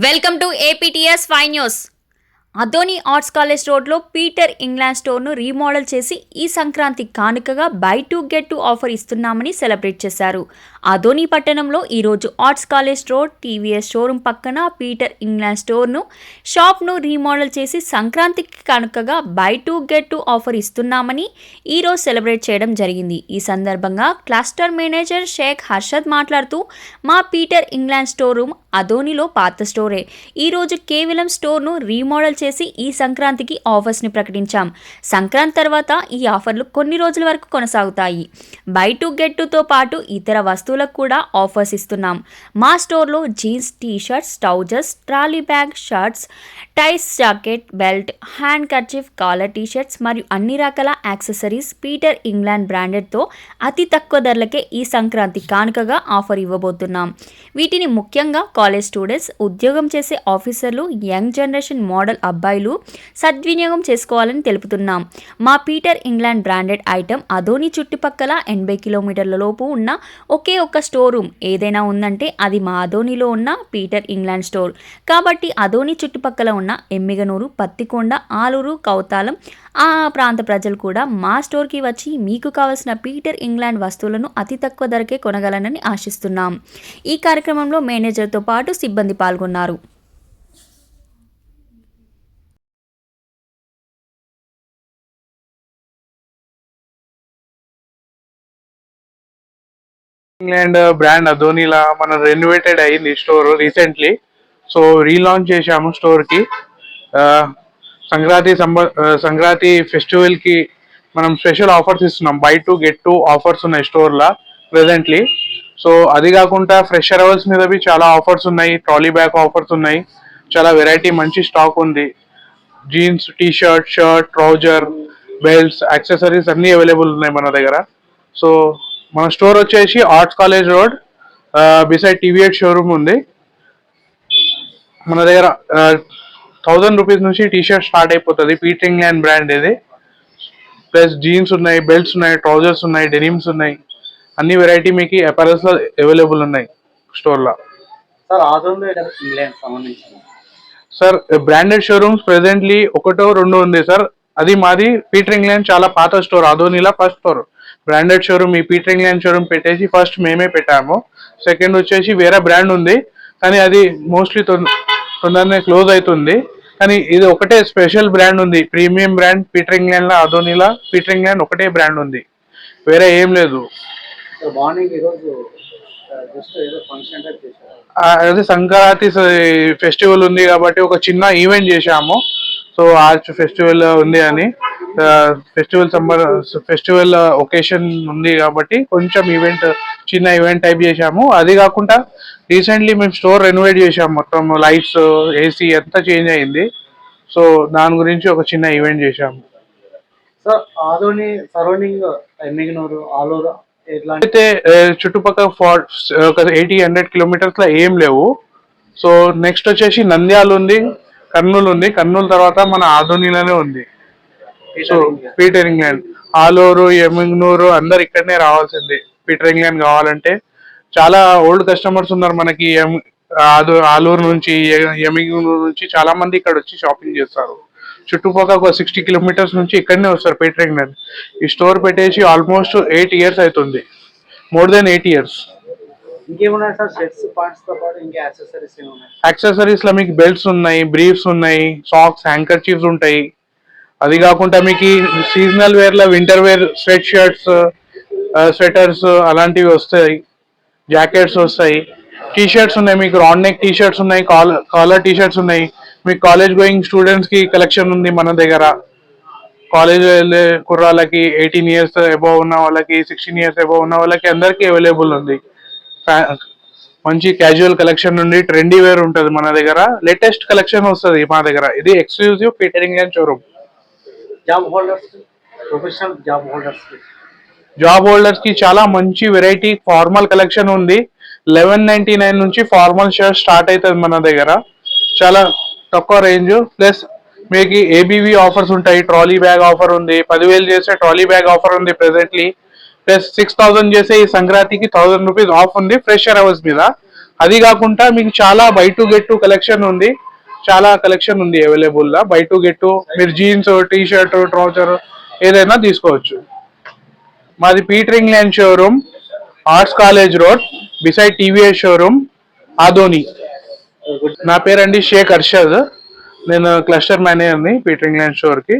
Welcome to APTS five news Adoni arts college రోడ్లో Peter England స్టోర్ను remodel చేసి ఈ సంక్రాంతి కానుకగా buy two get two offer ఇస్తున్నామని సెలబ్రేట్ చేశారు. అదోని పట్టణంలో ఈరోజు arts college road TVS showroom పక్కన పీటర్ ఇంగ్లాండ్ స్టోర్ను షాప్ను రీమోడల్ చేసి సంక్రాంతికి కానుకగా buy two get two offer ఇస్తున్నామని ఈరోజు సెలబ్రేట్ చేయడం జరిగింది. ఈ సందర్భంగా క్లస్టర్ మేనేజర్ షేక్ హర్షద్ మాట్లాడుతూ మా పీటర్ ఇంగ్లాండ్ స్టోర్ రూమ్ అదోనిలో పాత స్టోరే. ఈరోజు కేవలం స్టోర్ను రీమోడల్ చేసి ఈ సంక్రాంతికి ఆఫర్స్ని ప్రకటించాం. సంక్రాంతి తర్వాత ఈ ఆఫర్లు కొన్ని రోజుల వరకు కొనసాగుతాయి. బై టు గెట్ టుతో పాటు ఇతర వస్తువులకు కూడా ఆఫర్స్ ఇస్తున్నాం. మా స్టోర్లో jeans T shirts trousers trolley bag shirts ties jacket belt handkerchief collar T shirts మరియు అన్ని రకాల యాక్సెసరీస్ పీటర్ ఇంగ్లాండ్ బ్రాండెడ్తో అతి తక్కువ ధరలకే ఈ సంక్రాంతి కానుకగా ఆఫర్ ఇవ్వబోతున్నాం. వీటిని ముఖ్యంగా కాలేజ్ స్టూడెంట్స్ ఉద్యోగం చేసే ఆఫీసర్లు యంగ్ జనరేషన్ మోడల్ అబ్బాయిలు సద్వినియోగం చేసుకోవాలని తెలుపుతున్నాం. మా Peter England branded item Adoni చుట్టుపక్కల ఎనభై కిలోమీటర్ల లోపు ఉన్న ఒకే ఒక్క స్టోర్ రూమ్. ఏదైనా ఉందంటే అది మా అదోనిలో ఉన్న పీటర్ ఇంగ్లాండ్ స్టోర్. కాబట్టి అదోని చుట్టుపక్కల ఉన్న ఎమ్మిగనూరు పత్తికొండ ఆలూరు కౌతాలం ఆ ప్రాంత ప్రజలు కూడా మా స్టోర్కి వచ్చి మీకు కావలసిన పీటర్ ఇంగ్లాండ్ వస్తువులను అతి తక్కువ ధరకే కొనగలనని ఆశిస్తున్నాం. ఈ కార్యక్రమంలో మేనేజర్తో పాటు సిబ్బంది పాల్గొన్నారు. ఇంగ్లాండ్ బ్రాండ్ అధోనిలా మనం రెనోవేటెడ్ అయింది స్టోర్ రీసెంట్లీ సో రీలాంచ్ చేశాము స్టోర్కి. సంక్రాంతి సంబ సంక్రాంతి ఫెస్టివల్కి మనం స్పెషల్ ఆఫర్స్ ఇస్తున్నాం. Buy two get two offers ఉన్నాయి స్టోర్ లా ప్రెసెంట్లీ సో అది కాకుండా ఫ్రెష్ అరవల్స్ మీద బి చాలా ఆఫర్స్ ఉన్నాయి ట్రాలీ బ్యాగ్ ఆఫర్స్ ఉన్నాయి. చాలా వెరైటీ మంచి స్టాక్ ఉంది. Jeans T shirt shirt trouser belts accessories అన్ని అవైలబుల్ ఉన్నాయి మన దగ్గర. సో మన స్టోర్ వచ్చేసి arts college road beside TVS showroom ఉంది. మన దగ్గర థౌజండ్ రూపీస్ నుంచి టీ షర్ట్ స్టార్ట్ అయిపోతుంది పీటింగ్ అండ్ బ్రాండ్ ఇది. ప్లస్ జీన్స్ ఉన్నాయి బెల్ట్స్ ఉన్నాయి ట్రౌజర్స్ ఉన్నాయి డెనిమ్స్ ఉన్నాయి. అన్ని వెరైటీ మీకు అపారల్స్లో అవైలబుల్ ఉన్నాయి స్టోర్లో. సార్ బ్రాండెడ్ షోరూమ్స్ ప్రెసెంట్లీ ఒకటో రెండు ఉంది సార్ అది మాది పీటర్ ఇంగ్లాండ్ చాలా పాత స్టోర్ అదోనిలా ఫస్ట్ స్టోర్ బ్రాండెడ్ షోరూమ్ ఈ పీటర్ ఇంగ్లాండ్ షోరూమ్ పెట్టేసి ఫస్ట్ మేమే పెట్టాము. సెకండ్ వచ్చేసి వేరే బ్రాండ్ ఉంది కానీ అది మోస్ట్లీ తొందరనే క్లోజ్ అవుతుంది కానీ ఇది ఒకటే స్పెషల్ బ్రాండ్ ఉంది. ప్రీమియం బ్రాండ్ పీటర్ ఇంగ్లాండ్ లా అదోనిలా పీటర్ ఇంగ్లాండ్ ఒకటే బ్రాండ్ ఉంది. వేరే ఏం లేదు. మార్నింగ్ ఈరోజు అదే సంక్రాంతి ఫెస్టివల్ ఉంది కాబట్టి ఒక చిన్న ఈవెంట్ చేశాము. సో ఆర్చ్ ఫెస్టివల్ ఉంది అని. ఫెస్టివల్ సమ్మర్ ఫెస్టివల్ ఒకేషన్ ఉంది కాబట్టి కొంచెం ఈవెంట్ చిన్న ఈవెంట్ టైప్ చేశాము. అది కాకుండా రీసెంట్లీ మేము స్టోర్ రెనోవేట్ చేశాము. మొత్తం లైట్స్ ఏసీ అంతా చేంజ్ అయింది. సో దాని గురించి ఒక చిన్న ఈవెంట్ చేశాము. సార్ ఆదోని సరౌండింగ్ ఎమ్మిగనూరు ఆలూరు అయితే చుట్టుపక్కల ఫార్ ఒక ఎయిటీ హండ్రెడ్ కిలోమీటర్స్లో ఏం లేవు. సో నెక్స్ట్ వచ్చేసి నంద్యాల ఉంది కర్నూలు ఉంది. కర్నూలు తర్వాత మన ఆధునిలోనే ఉంది. So Peter England. Aluru Emmiganur అందరు ఇక్కడనే రావాల్సింది. పీటర్ ఇంగ్లాండ్ కావాలంటే. చాలా ఓల్డ్ కస్టమర్స్ ఉన్నారు మనకి ఆలూరు నుంచి ఎ- ఎమింగ్నూరు నుంచి. చాలా మంది ఇక్కడ వచ్చి షాపింగ్ చేస్తారు. చుట్టుపక్కల ఒక సిక్స్టీ కిలోమీటర్స్ నుంచి ఇక్కడనే వస్తారు పీటర్ ఇంగ్లాండ్ ఈ స్టోర్ పెట్టేసి ఆల్మోస్ట్ ఎయిట్ ఇయర్స్ అవుతుంది. మోర్ దెన్ ఎయిట్ ఇయర్స్ యాక్సెసరీస్లో మీకు బెల్ట్స్ ఉన్నాయి బ్రీఫ్స్ ఉన్నాయి సాక్స్ హ్యాంకర్ చీఫ్స్ ఉంటాయి. అది కాకుండా మీకు seasonal వేర్లో winter wear sweat shirts sweaters అలాంటివి వస్తాయి. జాకెట్స్ వస్తాయి. టీ షర్ట్స్ ఉన్నాయి మీకు రాన్ నెక్ టీ షర్ట్స్ ఉన్నాయి కాలర్ టీ షర్ట్స్ ఉన్నాయి. మీకు కాలేజ్ గోయింగ్ స్టూడెంట్స్కి కలెక్షన్ ఉంది మన దగ్గర. కాలేజ్ వెళ్ళే కుర్రాళ్ళకి ఎయిటీన్ ఇయర్స్ అబౌవ్ ఉన్న వాళ్ళకి సిక్స్టీన్ ఇయర్స్ అబౌవ్ ఉన్న వాళ్ళకి అందరికీ అవైలబుల్ ఉంది. మంచి క్యాజువల్ కలెక్షన్ నుండి ట్రెండీ వేర్ ఉంటుంది మన దగ్గర. లేటెస్ట్ కలెక్షన్ వస్తుంది మా దగ్గర. ఇది exclusive Peter England showroom job holders professional job హోల్డర్స్కి. Job హోల్డర్స్కి చాలా మంచి వెరైటీ ఫార్మల్ కలెక్షన్ ఉంది. లెవెన్ నైన్టీ నైన్ నుంచి ఫార్మల్ షర్ట్ స్టార్ట్ అవుతుంది మన దగ్గర. చాలా తక్కువ రేంజ్ ప్లస్ మీకు ఏబీవీ ఆఫర్స్ ఉంటాయి. ట్రాలీ బ్యాగ్ ఆఫర్ ఉంది. పదివేలు చేసే ట్రాలీ బ్యాగ్ ఆఫర్ ఉంది ప్రెసెంట్లీ ప్లస్ సిక్స్ థౌసండ్ చేసే ఈ సంక్రాంతికి థౌసండ్ రూపీస్ ఆఫ్ ఉంది ఫ్రెషర్ అవర్స్ మీద. అది కాకుండా మీకు చాలా buy two get two collection ఉంది. చాలా కలెక్షన్ ఉంది అవైలబుల్ లా. బై టు గెట్ టు మీరు జీన్స్ టీ షర్ట్ ట్రౌజర్ ఏదైనా తీసుకోవచ్చు. మాది Peter England showroom arts college road beside TVS showroom Adoni నా పేరండి షేక్ అర్షద్. నేను క్లస్టర్ మేనేజర్ని పీటర్ ఇంగ్లాండ్ స్టోర్కి